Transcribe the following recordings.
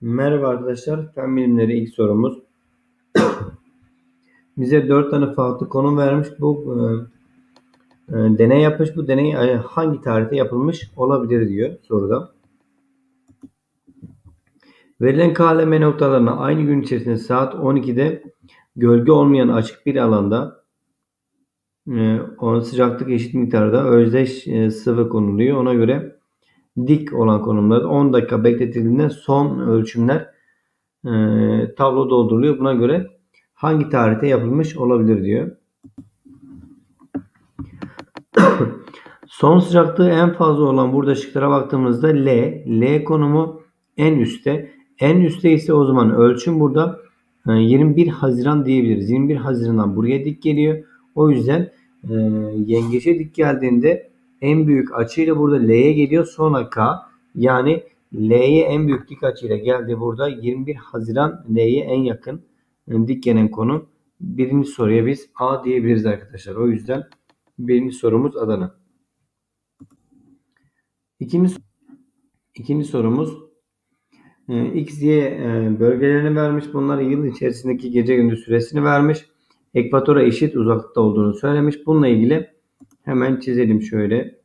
Merhaba arkadaşlar. Fen bilimleri ilk sorumuz. Bize 4 tane farklı konu vermiş. Bu e, e, deney yapmış. Bu deney e, hangi tarihte yapılmış olabilir diyor soruda. Verilen KLM noktalarına aynı gün içerisinde saat 12'de gölge olmayan açık bir alanda e, sıcaklık eşit miktarda özdeş e, sıvı konuluyor. Ona göre dik olan konumlar 10 dakika bekletildiğinde son ölçümler e, tablo dolduruluyor. Buna göre hangi tarihte yapılmış olabilir diyor. son sıcaklığı en fazla olan burada şıklara baktığımızda L. L konumu en üstte. En üstte ise o zaman ölçüm burada 21 Haziran diyebiliriz. 21 Haziran'dan buraya dik geliyor. O yüzden e, yengeçe dik geldiğinde en büyük açıyla burada L'ye geliyor. Sonra K. Yani L'ye en büyük dik açıyla geldi. Burada 21 Haziran L'ye en yakın dik gelen konu. Birinci soruya biz A diyebiliriz arkadaşlar. O yüzden birinci sorumuz Adana. İkinci, ikinci sorumuz e, X, Y e, bölgelerini vermiş. Bunları yıl içerisindeki gece gündüz süresini vermiş. Ekvatora eşit uzaklıkta olduğunu söylemiş. Bununla ilgili hemen çizelim şöyle.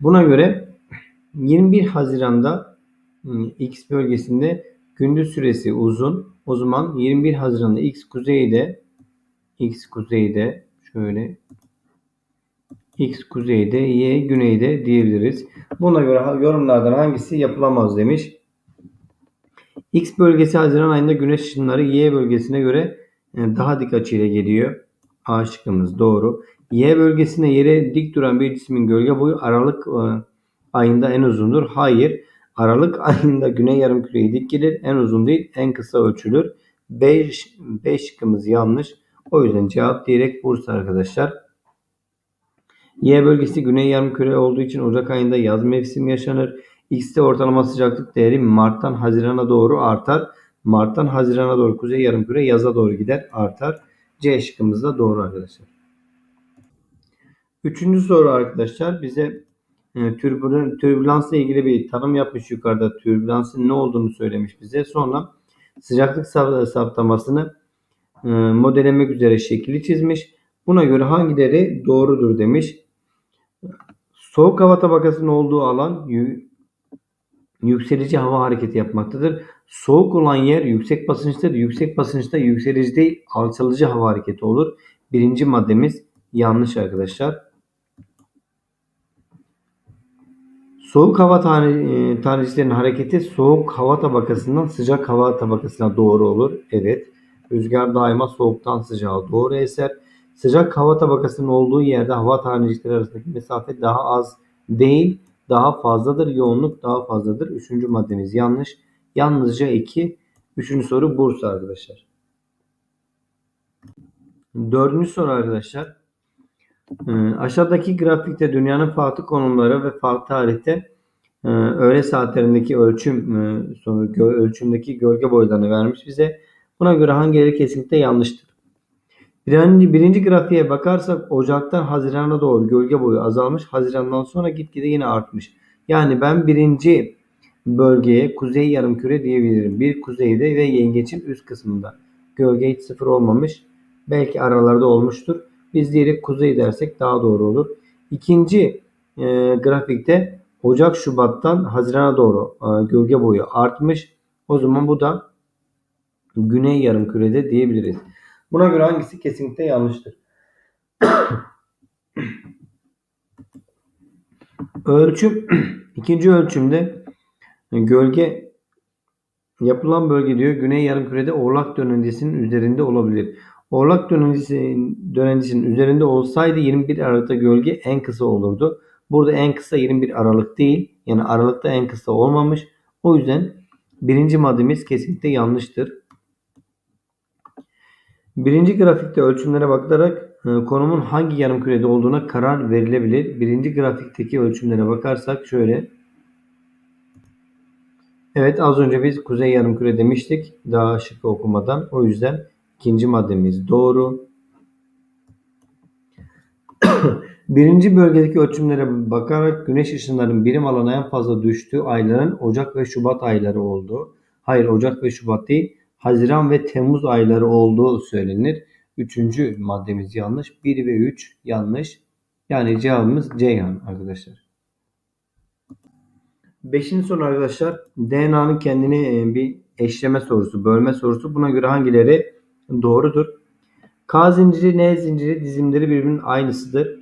Buna göre 21 Haziran'da ıı, X bölgesinde gündüz süresi uzun. O zaman 21 Haziran'da X kuzeyde X kuzeyde şöyle X kuzeyde, Y güneyde diyebiliriz. Buna göre yorumlardan hangisi yapılamaz demiş. X bölgesi Haziran ayında güneş ışınları Y bölgesine göre e, daha dik açıyla geliyor. A şıkkımız doğru. Y bölgesine yere dik duran bir cismin gölge boyu Aralık e, ayında en uzundur. Hayır. Aralık ayında güney yarımküreye dik gelir. En uzun değil, en kısa ölçülür. B, B şıkkımız yanlış. O yüzden cevap direkt Bursa arkadaşlar. Y bölgesi güney yarımküre olduğu için Ocak ayında yaz mevsimi yaşanır. X'te ortalama sıcaklık değeri Mart'tan Haziran'a doğru artar. Mart'tan Haziran'a doğru kuzey yarımküre yaza doğru gider artar. C şıkkımız da doğru arkadaşlar. Üçüncü soru arkadaşlar bize e, türbülansla ilgili bir tanım yapmış yukarıda. Türbülansın ne olduğunu söylemiş bize. Sonra sıcaklık saptamasını e, modellemek üzere şekli çizmiş. Buna göre hangileri doğrudur demiş. Soğuk hava tabakasının olduğu alan yükselici hava hareketi yapmaktadır. Soğuk olan yer yüksek basınçtadır. Yüksek basınçta yükselici değil alçalıcı hava hareketi olur. Birinci maddemiz yanlış arkadaşlar. Soğuk hava tane, taneciklerinin hareketi soğuk hava tabakasından sıcak hava tabakasına doğru olur. Evet. Rüzgar daima soğuktan sıcağa doğru eser. Sıcak hava tabakasının olduğu yerde hava tanecikleri arasındaki mesafe daha az değil, daha fazladır. Yoğunluk daha fazladır. Üçüncü maddemiz yanlış. Yalnızca 2. Üçüncü soru Bursa arkadaşlar. Dördüncü soru arkadaşlar. Ee, aşağıdaki grafikte dünyanın farklı konumları ve farklı tarihte e, öğle saatlerindeki ölçüm e, sonu ölçümdeki gölge boylarını vermiş bize. Buna göre hangileri kesinlikle yanlıştır? Birinci, birinci grafiğe bakarsak Ocak'tan Haziran'a doğru gölge boyu azalmış. Haziran'dan sonra gitgide yine artmış. Yani ben birinci bölgeye kuzey yarımküre diyebilirim. Bir kuzeyde ve yengeçin üst kısmında. Gölge hiç sıfır olmamış. Belki aralarda olmuştur. Biz diyerek kuzey dersek daha doğru olur. İkinci e, grafikte Ocak Şubat'tan Haziran'a doğru e, gölge boyu artmış. O zaman bu da güney yarımkürede diyebiliriz. Buna göre hangisi kesinlikle yanlıştır? Ölçüm ikinci ölçümde gölge yapılan bölge diyor güney yarımkürede oğlak dönencesinin üzerinde olabilir. Oğlak dönencesinin, dönencesinin üzerinde olsaydı 21 Aralık'ta gölge en kısa olurdu. Burada en kısa 21 Aralık değil. Yani Aralık'ta en kısa olmamış. O yüzden birinci maddemiz kesinlikle yanlıştır. Birinci grafikte ölçümlere bakılarak e, konumun hangi yarım kürede olduğuna karar verilebilir. Birinci grafikteki ölçümlere bakarsak şöyle. Evet az önce biz kuzey yarım küre demiştik. Daha şık okumadan. O yüzden ikinci maddemiz doğru. Birinci bölgedeki ölçümlere bakarak güneş ışınlarının birim alana en fazla düştüğü ayların Ocak ve Şubat ayları olduğu. Hayır Ocak ve Şubat değil. Haziran ve Temmuz ayları olduğu söylenir. Üçüncü maddemiz yanlış. 1 ve 3 yanlış. Yani cevabımız Ceyhan arkadaşlar. Beşinci soru arkadaşlar. DNA'nın kendini e, bir eşleme sorusu, bölme sorusu. Buna göre hangileri doğrudur? K zinciri, N zinciri dizimleri birbirinin aynısıdır.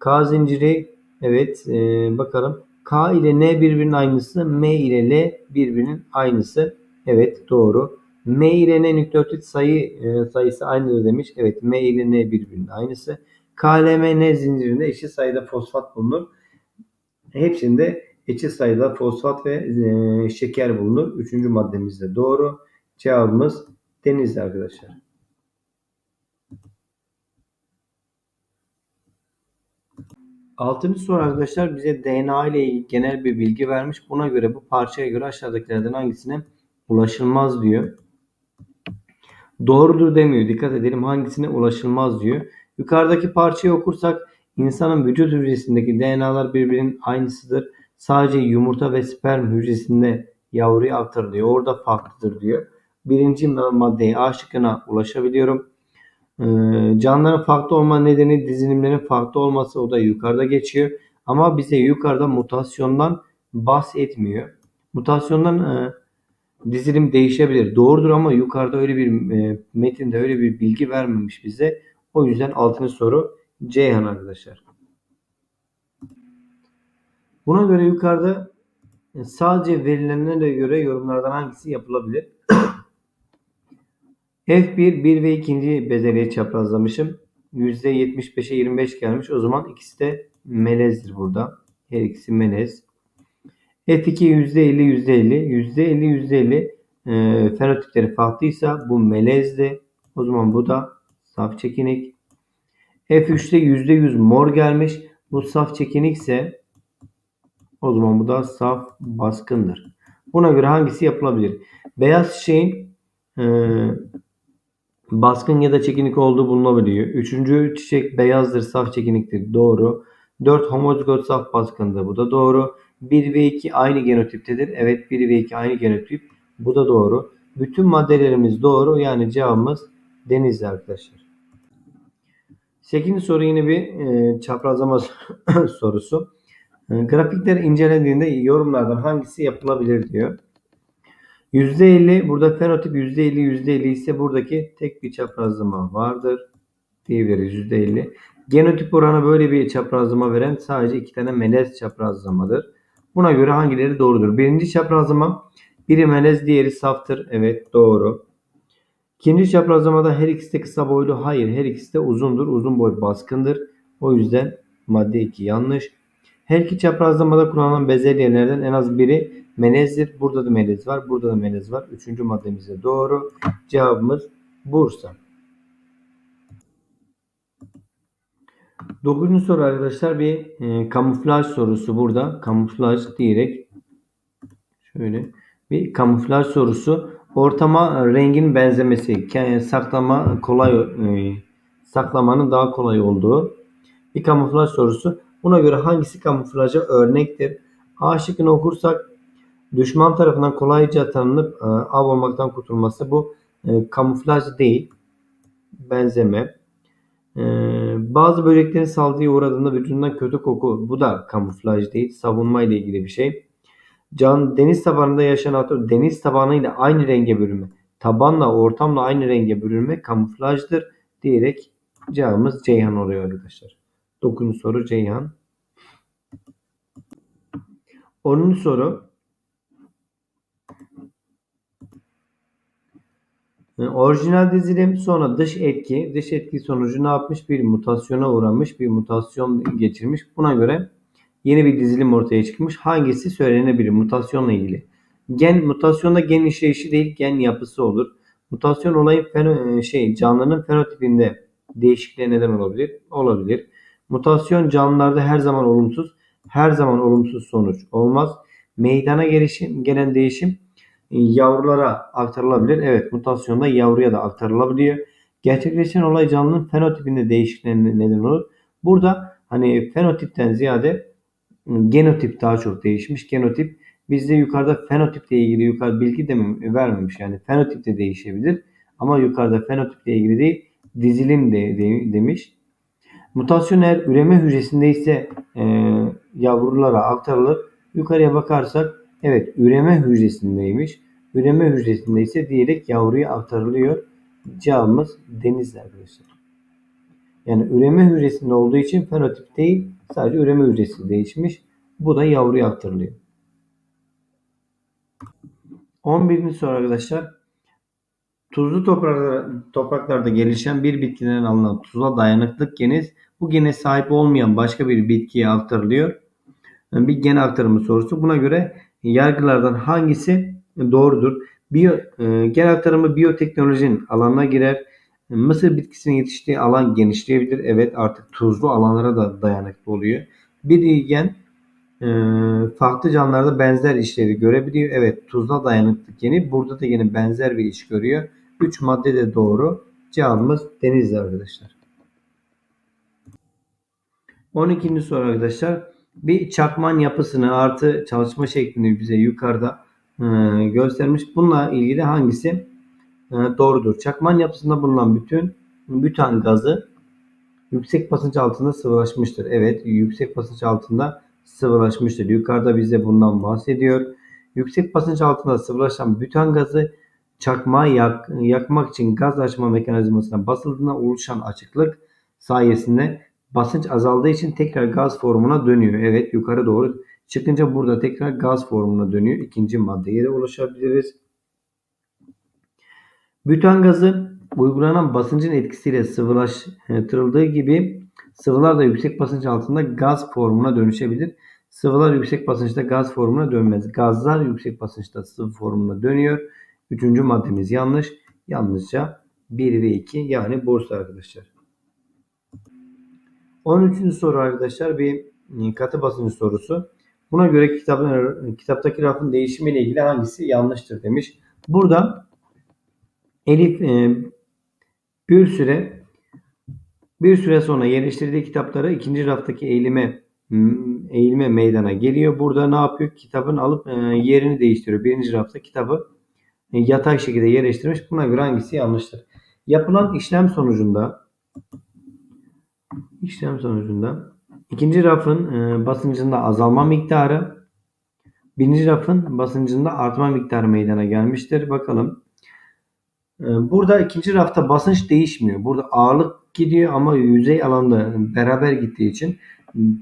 K zinciri evet e, bakalım. K ile N birbirinin aynısı. M ile L birbirinin aynısı. Evet doğru. M ile N nükleotit sayı e, sayısı aynıdır demiş. Evet M ile N birbirinin aynısı. K, L, M, N zincirinde eşit sayıda fosfat bulunur. Hepsinde eşit sayıda fosfat ve e, şeker bulunur. Üçüncü maddemiz de doğru. Cevabımız denizli arkadaşlar. Altıncı soru arkadaşlar bize DNA ile ilgili genel bir bilgi vermiş. Buna göre bu parçaya göre aşağıdakilerden hangisine ulaşılmaz diyor. Doğrudur demiyor. Dikkat edelim hangisine ulaşılmaz diyor. Yukarıdaki parçayı okursak insanın vücut hücresindeki DNA'lar birbirinin aynısıdır. Sadece yumurta ve sperm hücresinde yavruya aktarılıyor. Orada farklıdır diyor. Birinci maddeye A ulaşabiliyorum. Ee, canlıların farklı olma nedeni dizilimlerin farklı olması o da yukarıda geçiyor. Ama bize yukarıda mutasyondan bahsetmiyor. Mutasyondan e, dizilim değişebilir. Doğrudur ama yukarıda öyle bir e, metinde öyle bir bilgi vermemiş bize. O yüzden altıncı soru Ceyhan arkadaşlar. Buna göre yukarıda e, sadece verilenlere göre yorumlardan hangisi yapılabilir? F1 1 ve 2. bezelyeyi çaprazlamışım. %75'e 25 gelmiş. O zaman ikisi de melezdir burada. Her ikisi melez. F2 %50 %50 %50 %50 e, fenotipleri farklıysa bu melezdi. O zaman bu da saf çekinik. F3'te %100 mor gelmiş. Bu saf çekinik ise o zaman bu da saf baskındır. Buna göre hangisi yapılabilir? Beyaz çiçeğin e, baskın ya da çekinik olduğu bulunabiliyor. Üçüncü çiçek beyazdır, saf çekiniktir. Doğru. 4 homozigot saf baskındır. Bu da doğru. 1 ve 2 aynı genotiptedir. Evet 1 ve 2 aynı genotip. Bu da doğru. Bütün maddelerimiz doğru. Yani cevabımız denizli arkadaşlar. 8. soru yine bir e, çaprazlama sorusu. E, grafikler incelendiğinde yorumlardan hangisi yapılabilir diyor. %50 burada fenotip %50 %50 ise buradaki tek bir çaprazlama vardır diyebiliriz %50. Genotip oranı böyle bir çaprazlama veren sadece iki tane melez çaprazlamadır. Buna göre hangileri doğrudur? Birinci çaprazlama biri melez diğeri saftır. Evet doğru. İkinci çaprazlamada her ikisi de kısa boylu. Hayır her ikisi de uzundur. Uzun boy baskındır. O yüzden madde 2 yanlış. Her iki çaprazlamada kullanılan bezelyelerden en az biri melezdir. Burada da melez var. Burada da melez var. Üçüncü maddemiz de doğru. Cevabımız Bursa. Dokuzuncu soru arkadaşlar bir e, kamuflaj sorusu burada. Kamuflaj diyerek şöyle bir kamuflaj sorusu. Ortama rengin benzemesi, saklama kolay e, saklamanın daha kolay olduğu bir kamuflaj sorusu. Buna göre hangisi kamuflaja örnektir? A şıkkını okursak düşman tarafından kolayca tanınıp e, av olmaktan kurtulması bu e, kamuflaj değil. Benzeme. E, bazı böceklerin saldırıya uğradığında vücudundan kötü koku bu da kamuflaj değil. Savunma ile ilgili bir şey. Can deniz tabanında yaşayan atom deniz tabanıyla aynı renge bürünme. Tabanla ortamla aynı renge bürünme kamuflajdır diyerek cevabımız Ceyhan oluyor arkadaşlar. 9. soru Ceyhan. 10. soru. Orijinal dizilim sonra dış etki. Dış etki sonucu ne yapmış? Bir mutasyona uğramış. Bir mutasyon geçirmiş. Buna göre yeni bir dizilim ortaya çıkmış. Hangisi söylenebilir mutasyonla ilgili? Gen mutasyonda gen işleyişi değil gen yapısı olur. Mutasyon olayı feno, şey canlının fenotipinde değişikliğe neden olabilir. Olabilir. Mutasyon canlılarda her zaman olumsuz, her zaman olumsuz sonuç olmaz. Meydana gelişim, gelen değişim e, yavrulara aktarılabilir. Evet mutasyonda yavruya da aktarılabiliyor. Gerçekleşen olay canlının fenotipinde değişikliğe neden olur. Burada hani fenotipten ziyade genotip daha çok değişmiş. Genotip bizde yukarıda fenotiple ilgili yukarı bilgi de vermemiş. Yani fenotip de değişebilir. Ama yukarıda fenotiple ilgili değil dizilim de, de demiş. Mutasyon eğer üreme hücresinde ise e, yavrulara aktarılır. Yukarıya bakarsak evet üreme hücresindeymiş. Üreme hücresinde ise diyerek yavruya aktarılıyor. Cevabımız deniz arkadaşlar. Yani üreme hücresinde olduğu için fenotip değil sadece üreme hücresi değişmiş. Bu da yavruya aktarılıyor. 11. soru arkadaşlar. Tuzlu topraklarda, topraklarda gelişen bir bitkiden alınan tuza dayanıklık geni bu gene sahip olmayan başka bir bitkiye aktarılıyor. Bir gen aktarımı sorusu. Buna göre yargılardan hangisi doğrudur? Biyo, e, aktarımı biyoteknolojinin alanına girer. Mısır bitkisinin yetiştiği alan genişleyebilir. Evet artık tuzlu alanlara da dayanıklı oluyor. Bir gen e, farklı canlılarda benzer işlevi görebiliyor. Evet tuzla dayanıklı geni burada da yine benzer bir iş görüyor. 3 madde de doğru. Cevabımız denizli arkadaşlar. 12. soru arkadaşlar. Bir çakman yapısını artı çalışma şeklini bize yukarıda e, göstermiş. Bununla ilgili hangisi e, doğrudur? Çakman yapısında bulunan bütün bütan gazı yüksek basınç altında sıvılaşmıştır. Evet, yüksek basınç altında sıvılaşmıştır. Yukarıda bize bundan bahsediyor. Yüksek basınç altında sıvılaşan bütan gazı çakmağı yak, yakmak için gaz açma mekanizmasına basıldığında oluşan açıklık sayesinde basınç azaldığı için tekrar gaz formuna dönüyor. Evet yukarı doğru çıkınca burada tekrar gaz formuna dönüyor. İkinci maddeye de ulaşabiliriz. Bütan gazı uygulanan basıncın etkisiyle sıvılaştırıldığı gibi sıvılar da yüksek basınç altında gaz formuna dönüşebilir. Sıvılar yüksek basınçta gaz formuna dönmez. Gazlar yüksek basınçta sıvı formuna dönüyor. Üçüncü maddemiz yanlış. Yalnızca 1 ve 2 yani Bursa arkadaşlar. 13. soru arkadaşlar bir katı basıncı sorusu. Buna göre kitabın, kitaptaki rafın değişimiyle ilgili hangisi yanlıştır demiş. Burada Elif e, bir süre bir süre sonra yerleştirdiği kitapları ikinci raftaki eğilime eğilme meydana geliyor. Burada ne yapıyor? Kitabın alıp e, yerini değiştiriyor. Birinci rafta kitabı e, yatay şekilde yerleştirmiş. Buna göre hangisi yanlıştır? Yapılan işlem sonucunda işlem sonucunda ikinci rafın e, basıncında azalma miktarı birinci rafın basıncında artma miktarı meydana gelmiştir. Bakalım. E, burada ikinci rafta basınç değişmiyor. Burada ağırlık gidiyor ama yüzey alanda beraber gittiği için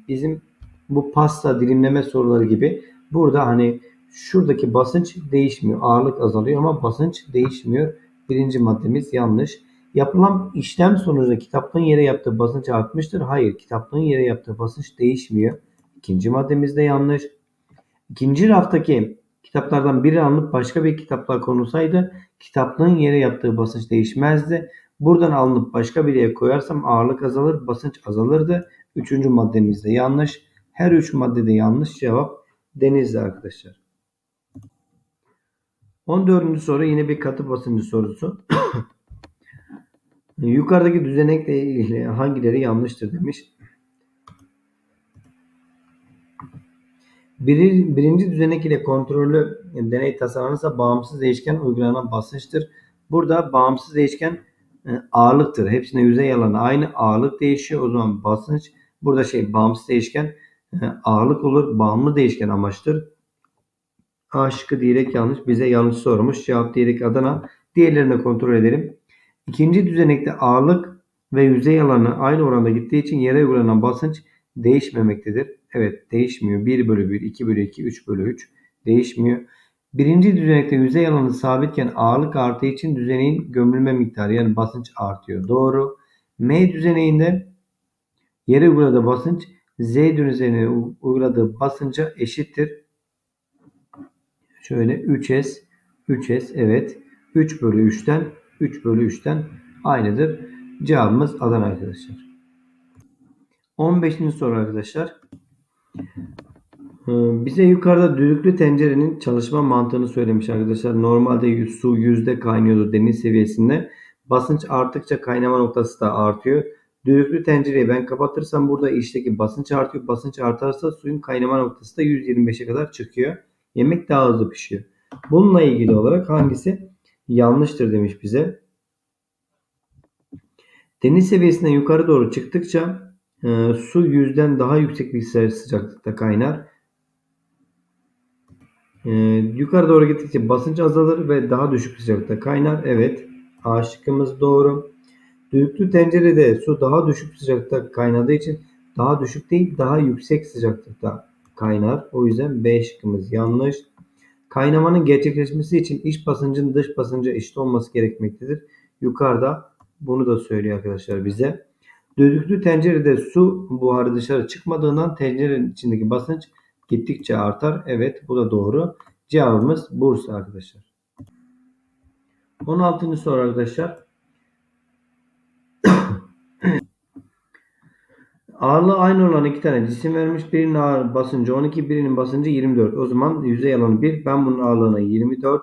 bizim bu pasta dilimleme soruları gibi burada hani şuradaki basınç değişmiyor. Ağırlık azalıyor ama basınç değişmiyor. Birinci maddemiz yanlış. Yapılan işlem sonucunda kitaplığın yere yaptığı basınç artmıştır. Hayır, kitaplığın yere yaptığı basınç değişmiyor. İkinci maddemiz de yanlış. İkinci raftaki kitaplardan biri alınıp başka bir kitaplar konulsaydı kitaplığın yere yaptığı basınç değişmezdi. Buradan alınıp başka bir yere koyarsam ağırlık azalır, basınç azalırdı. Üçüncü maddemiz de yanlış. Her üç maddede yanlış cevap denizli arkadaşlar. 14. soru yine bir katı basıncı sorusu. Yukarıdaki düzenekle ilgili hangileri yanlıştır demiş. Bir, birinci düzenek ile kontrollü deney tasarlanırsa bağımsız değişken uygulanan basınçtır. Burada bağımsız değişken e, ağırlıktır. Hepsinde yüzey alanı aynı ağırlık değişiyor. O zaman basınç burada şey bağımsız değişken e, ağırlık olur. Bağımlı değişken amaçtır. A şıkkı diyerek yanlış. Bize yanlış sormuş. Cevap diyerek Adana. Diğerlerini kontrol edelim. İkinci düzenekte ağırlık ve yüzey alanı aynı oranda gittiği için yere uygulanan basınç değişmemektedir. Evet değişmiyor. 1 bölü 1, 2 bölü 2, 3 bölü 3 değişmiyor. Birinci düzenekte yüzey alanı sabitken ağırlık arttığı için düzeneğin gömülme miktarı yani basınç artıyor. Doğru. M düzeneğinde yere uyguladığı basınç Z düzenine uyguladığı basınca eşittir. Şöyle 3S 3S evet 3 bölü 3'ten 3 bölü 3'ten aynıdır. Cevabımız Adana arkadaşlar. 15. soru arkadaşlar. Ee, bize yukarıda düdüklü tencerenin çalışma mantığını söylemiş arkadaşlar. Normalde su yüzde kaynıyordu deniz seviyesinde. Basınç arttıkça kaynama noktası da artıyor. Düdüklü tencereyi ben kapatırsam burada içteki basınç artıyor. Basınç artarsa suyun kaynama noktası da 125'e kadar çıkıyor. Yemek daha hızlı pişiyor. Bununla ilgili olarak hangisi yanlıştır demiş bize. Deniz seviyesinden yukarı doğru çıktıkça e, su yüzden daha yüksek bir sıcaklıkta kaynar. E, yukarı doğru gittikçe basınç azalır ve daha düşük sıcaklıkta kaynar. Evet. A şıkkımız doğru. Düdüklü tencerede su daha düşük sıcaklıkta kaynadığı için daha düşük değil daha yüksek sıcaklıkta kaynar. O yüzden B şıkkımız yanlış. Kaynamanın gerçekleşmesi için iç basıncın dış basınca eşit olması gerekmektedir. Yukarıda bunu da söylüyor arkadaşlar bize. Düdüklü tencerede su buharı dışarı çıkmadığından tencerenin içindeki basınç gittikçe artar. Evet bu da doğru. Cevabımız Bursa arkadaşlar. 16. soru arkadaşlar. Ağırlığı aynı olan iki tane cisim vermiş. Birinin ağır basıncı 12, birinin basıncı 24. O zaman yüzey alanı 1. Ben bunun ağırlığına 24.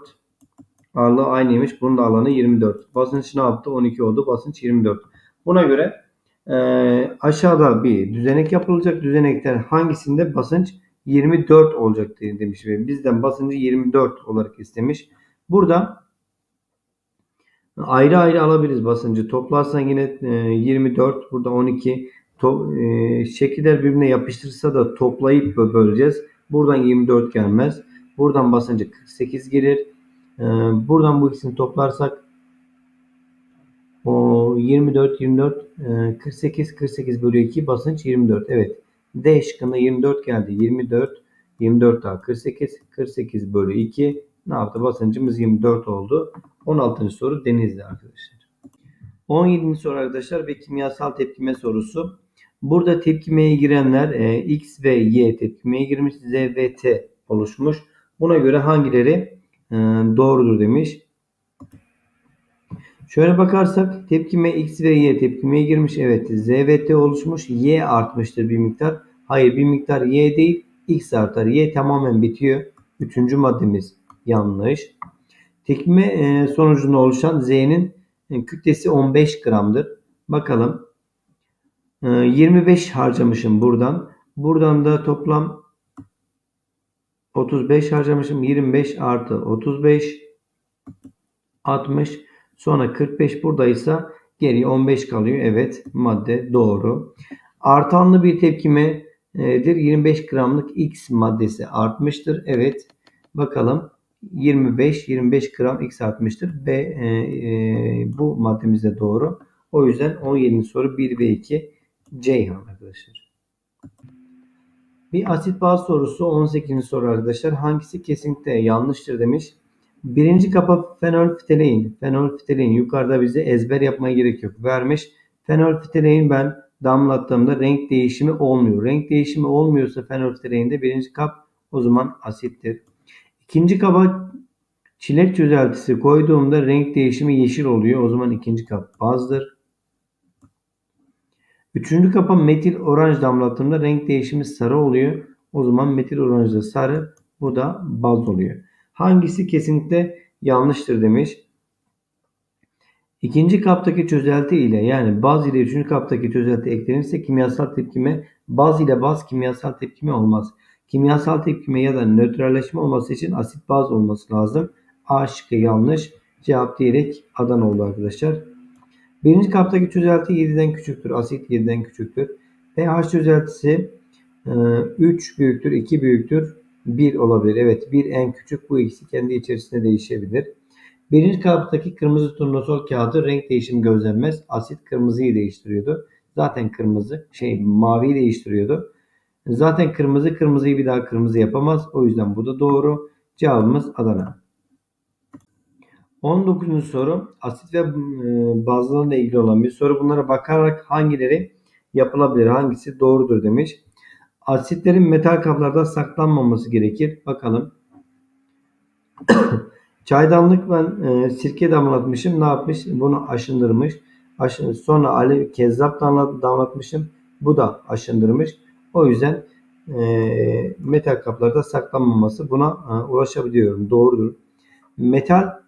Ağırlığı aynıymış. Bunun da alanı 24. Basınç ne yaptı? 12 oldu. Basınç 24. Buna göre e, aşağıda bir düzenek yapılacak. Düzenekten hangisinde basınç 24 olacak demiş. Ve bizden basıncı 24 olarak istemiş. Burada ayrı ayrı alabiliriz basıncı. Toplarsan yine e, 24. Burada 12 to, e, şekiller birbirine yapıştırsa da toplayıp böleceğiz. Buradan 24 gelmez. Buradan basıncı 48 gelir. E, buradan bu ikisini toplarsak o 24 24 e, 48 48 bölü 2 basınç 24. Evet. D şıkkında 24 geldi. 24 24 daha 48 48 bölü 2 ne yaptı? Basıncımız 24 oldu. 16. soru Denizli arkadaşlar. 17. soru arkadaşlar ve kimyasal tepkime sorusu. Burada tepkimeye girenler e, X ve Y tepkimeye girmiş. Z ve T oluşmuş. Buna göre hangileri e, doğrudur demiş. Şöyle bakarsak tepkime X ve Y tepkimeye girmiş. Evet Z ve T oluşmuş. Y artmıştır bir miktar. Hayır bir miktar Y değil. X artar. Y tamamen bitiyor. Üçüncü maddemiz yanlış. Tepkime e, sonucunda oluşan Z'nin e, kütlesi 15 gramdır. Bakalım. 25 ee, harcamışım buradan. Buradan da toplam 35 harcamışım. 25 artı 35 60 sonra 45 buradaysa geriye 15 kalıyor. Evet madde doğru. Artanlı bir tepkimedir. 25 gramlık X maddesi artmıştır. Evet bakalım 25 25 gram X artmıştır. B e, e, bu maddemiz de doğru. O yüzden 17. soru 1 ve 2 Ceyhan arkadaşlar. Bir asit baz sorusu 18. soru arkadaşlar. Hangisi kesinlikle yanlıştır demiş. Birinci kapa fenolftalein. Fenolftalein yukarıda bize ezber yapmaya gerek yok. Vermiş. Fenolftalein ben damlattığımda renk değişimi olmuyor. Renk değişimi olmuyorsa fenolftaleinde birinci kap o zaman asittir. İkinci kaba çilek çözeltisi koyduğumda renk değişimi yeşil oluyor. O zaman ikinci kap bazdır. Üçüncü kapa metil oranj damlattığımda renk değişimi sarı oluyor. O zaman metil oranjda sarı. Bu da baz oluyor. Hangisi kesinlikle yanlıştır demiş. İkinci kaptaki çözelti ile yani baz ile üçüncü kaptaki çözelti eklenirse kimyasal tepkime baz ile baz kimyasal tepkime olmaz. Kimyasal tepkime ya da nötralleşme olması için asit baz olması lazım. A şıkkı yanlış. Cevap diyerek Adana oldu arkadaşlar. Birinci kaptaki çözelti 7'den küçüktür. Asit 7'den küçüktür. pH çözeltisi 3 e, büyüktür, 2 büyüktür, 1 olabilir. Evet 1 en küçük bu ikisi kendi içerisinde değişebilir. Birinci kaptaki kırmızı turnusol kağıdı renk değişimi gözlenmez. Asit kırmızıyı değiştiriyordu. Zaten kırmızı şey maviyi değiştiriyordu. Zaten kırmızı kırmızıyı bir daha kırmızı yapamaz. O yüzden bu da doğru. Cevabımız Adana. 19. soru asit ve e, bazlarla ilgili olan bir soru. Bunlara bakarak hangileri yapılabilir, hangisi doğrudur demiş. Asitlerin metal kaplarda saklanmaması gerekir. Bakalım. Çaydanlık ben e, sirke damlatmışım. Ne yapmış? Bunu aşındırmış. Aşın, sonra alev kezzap damlatmışım. Bu da aşındırmış. O yüzden e, metal kaplarda saklanmaması buna e, ulaşabiliyorum. Doğrudur. Metal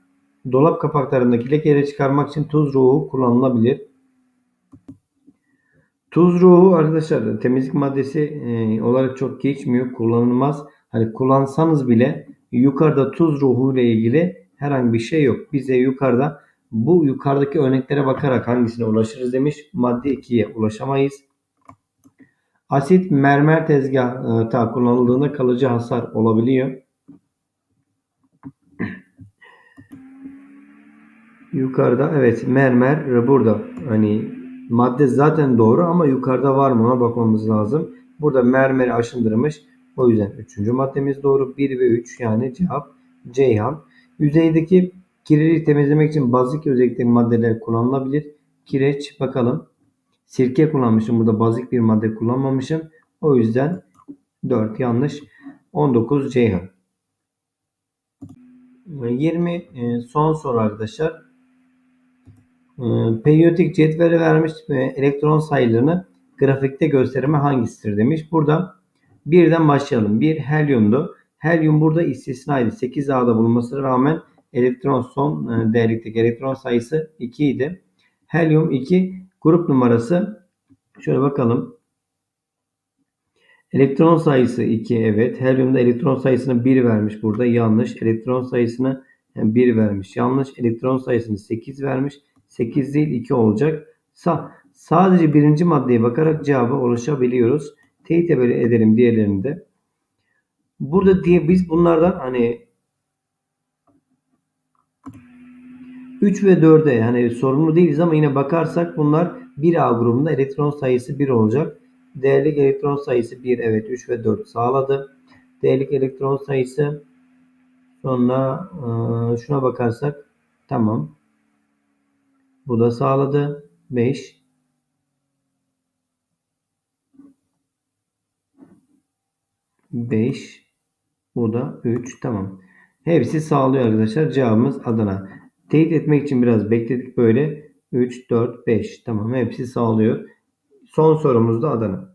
Dolap kapaklarındaki lekeleri çıkarmak için tuz ruhu kullanılabilir. Tuz ruhu arkadaşlar temizlik maddesi e, olarak çok geçmiyor. Kullanılmaz. Hani kullansanız bile yukarıda tuz ruhu ile ilgili herhangi bir şey yok. Bize yukarıda bu yukarıdaki örneklere bakarak hangisine ulaşırız demiş. Madde 2'ye ulaşamayız. Asit mermer tezgahta kullanıldığında kalıcı hasar olabiliyor. Yukarıda evet mermer burada hani madde zaten doğru ama yukarıda var mı ona bakmamız lazım. Burada mermeri aşındırmış. O yüzden üçüncü maddemiz doğru. 1 ve 3 yani cevap Ceyhan. Yüzeydeki kirleri temizlemek için bazik özellikteki maddeler kullanılabilir. Kireç bakalım. Sirke kullanmışım. Burada bazik bir madde kullanmamışım. O yüzden 4 yanlış. 19 Ceyhan. 20 e, son soru arkadaşlar. E, Periyodik cetveli vermiş ve elektron sayılarını grafikte gösterme hangisidir demiş. Burada birden başlayalım. Bir helyumdu. Helyum burada istisnaydı. 8A'da bulunmasına rağmen elektron son e, değerlikteki elektron sayısı 2 idi. Helyum 2 grup numarası şöyle bakalım. Elektron sayısı 2 evet. Helyumda elektron sayısını 1 vermiş. Burada yanlış. Elektron sayısını 1 vermiş. Yanlış. Elektron sayısını 8 vermiş. 8 değil 2 olacak. Sa sadece birinci maddeye bakarak cevaba ulaşabiliyoruz. Teyit edelim diğerlerini de. Burada diye biz bunlardan hani 3 ve 4'e yani sorumlu değiliz ama yine bakarsak bunlar 1A grubunda elektron sayısı 1 olacak. Değerlik elektron sayısı 1 evet 3 ve 4 sağladı. Değerlik elektron sayısı sonra şuna bakarsak tamam. Bu da sağladı. 5 5 bu da 3 tamam. Hepsi sağlıyor arkadaşlar. Cevabımız Adana. Teyit etmek için biraz bekledik böyle. 3, 4, 5. Tamam hepsi sağlıyor. Son sorumuz da Adana.